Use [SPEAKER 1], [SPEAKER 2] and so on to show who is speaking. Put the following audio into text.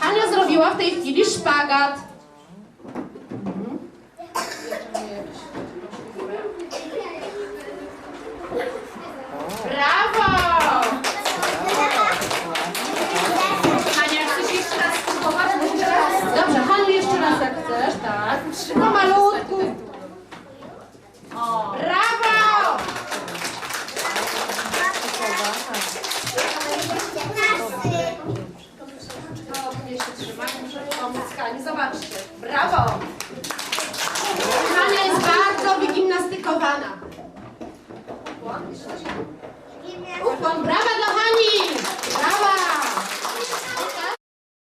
[SPEAKER 1] Hania zrobiła w tej chwili szpagat. Brawo!
[SPEAKER 2] Hania, chcesz jeszcze raz spróbować?
[SPEAKER 1] Dobrze, Haniu, jeszcze raz jak chcesz, tak. Pomalutku. Hani. Zobaczcie. Brawo! Hania jest bardzo wygimnastykowana. Ukłon! Brawa!